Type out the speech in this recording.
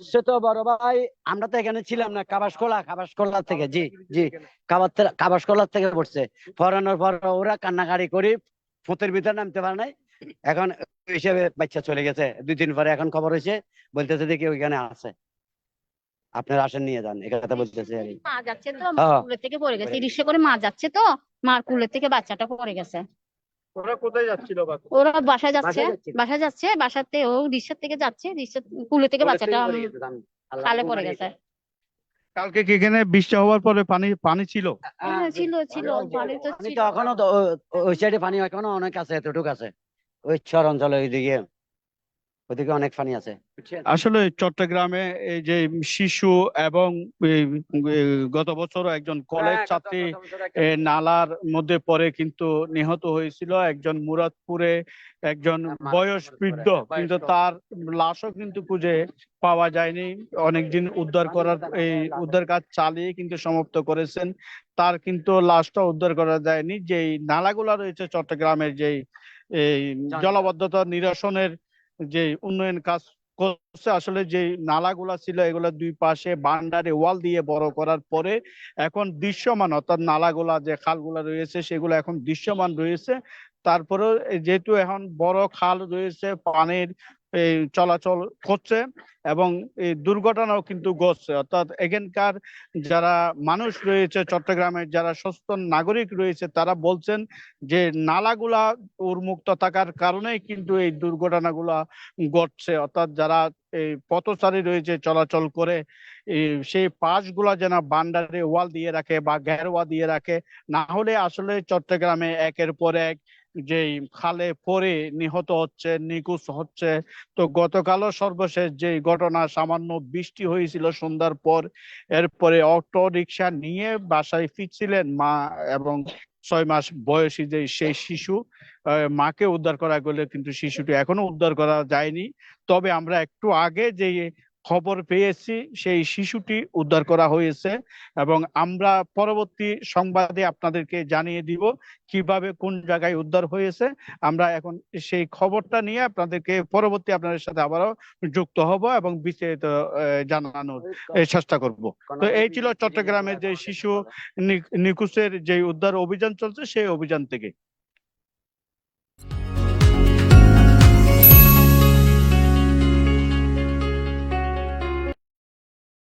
সে তো বড় ভাই আমরা তো এখানে ছিলাম না কাবাসকোলা কাবাসকোলা থেকে জি জি। কাবার কাবাসকোলা থেকে পড়ছে। পড়ানোর পর ওরা কান্নাকাড়ি করি ফুতের ভিতরে নামতে পারে নাই। এখন হিসেবে বাচ্চা চলে গেছে। দুই দিন পরে এখন খবর হয়েছে বলতেছে দেখি ওইখানে আছে। আপনারা আসেন নিয়ে যান। এই কথা বলতেছে মা যাচ্ছে তো হ্যাঁ। কুলের থেকে পড়ে গেছে। রিক্সা করে মা যাচ্ছে তো মার কুলের থেকে বাচ্চাটা পড়ে গেছে। ওরা কোথায় যাচ্ছিল ওরা বাসায় যাচ্ছে বাসায় যাচ্ছে। বাসাতে ও রিক্সার থেকে যাচ্ছে রিক্সা কুলে থেকে বাচ্চাটা পড়ে গেছে, জান। আল্লাহ খালে পড়ে গেছে। কালকে কি এখানে বৃষ্টি হওয়ার পরে পানি পানি ছিল? হ্যাঁ, ছিল ছিল পানি তো পানি ছিল। তো এখনও ওই সাইডে পানি এখনও অনেক আছে এতটুকু আছে। ওই চর অঞ্চলে ওইদিকে। ওইদিকে অনেক পানি আছে। আসলে চট্টগ্রামে এই যে শিশু এবং এই, গত বছর একজন কলেজ হ্যাঁ, ছাত্রী নালার মধ্যে পড়ে কিন্তু নিহত হয়েছিল একজন মুরাদপুরে একজন বয়স পড়ে, বৃদ্ধ কিন্তু তার লাশও কিন্তু খুঁজে পাওয়া যায়নি। অনেকদিন উদ্ধার করার এই উদ্ধার কাজ চালিয়ে কিন্তু সমাপ্ত করেছেন। তার কিন্তু লাশটা উদ্ধার করা যায়নি। যেই নালাগুলা রয়েছে চট্টগ্রামের যেই এই জলাবদ্ধতা নিরসনের যে উন্নয়ন কাজ করছে, আসলে যে নালাগুলা ছিল, এগুলা দুই পাশে বান্ডারে ওয়াল দিয়ে বড় করার পরে এখন দৃশ্যমান, অর্থাৎ নালাগুলা যে খালগুলা রয়েছে, সেগুলো এখন দৃশ্যমান রয়েছে। তারপরে যেহেতু এখন বড় খাল রয়েছে, পানির এই চলাচল করছে এবং এই দুর্ঘটনাও কিন্তু ঘটছে। অর্থাৎ এখানকার যারা মানুষ রয়েছে চট্টগ্রামের, যারা সচেতন নাগরিক রয়েছে, তারা বলছেন যে নালাগুলা উন্মুক্ত থাকার কারণেই কিন্তু এই দুর্ঘটনাগুলা ঘটছে। অর্থাৎ যারা এই পথচারী রয়েছে চলাচল করে সেই পাশগুলা যেন বান্ডারে ওয়াল দিয়ে রাখে বা ঘেরওয়া দিয়ে রাখে, না হলে আসলে চট্টগ্রামে একের পর এক যেই খালে পড়ে নিহত হচ্ছে, নিখোঁজ হচ্ছে। তো গতকালও সর্বশেষ যে ঘটনা, সামান্য বৃষ্টি হয়েছিল সন্ধ্যার পর, এরপরে অটো রিক্সা নিয়ে বাসায় ফিরছিলেন মা এবং ছয় মাস বয়সী যে সেই শিশু মাকে উদ্ধার করা গেলে কিন্তু শিশুটি এখনও উদ্ধার করা যায়নি। তবে আমরা একটু আগে যে খবর পেয়েছি সেই শিশুটি উদ্ধার করা হয়েছে এবং আমরা পরবর্তী সংবাদে আপনাদেরকে জানিয়ে দিব কীভাবে কোন জায়গায় উদ্ধার হয়েছে। আমরা এখন সেই খবরটা নিয়ে আপনাদেরকে পরবর্তী আপনাদের সাথে আবারও যুক্ত হব এবং বিস্তারিত জানানোর চেষ্টা করব। তো এই ছিল চট্টগ্রামের যে শিশু নি- নিখোঁজের যে উদ্ধার অভিযান চলছে সেই অভিযান থেকে।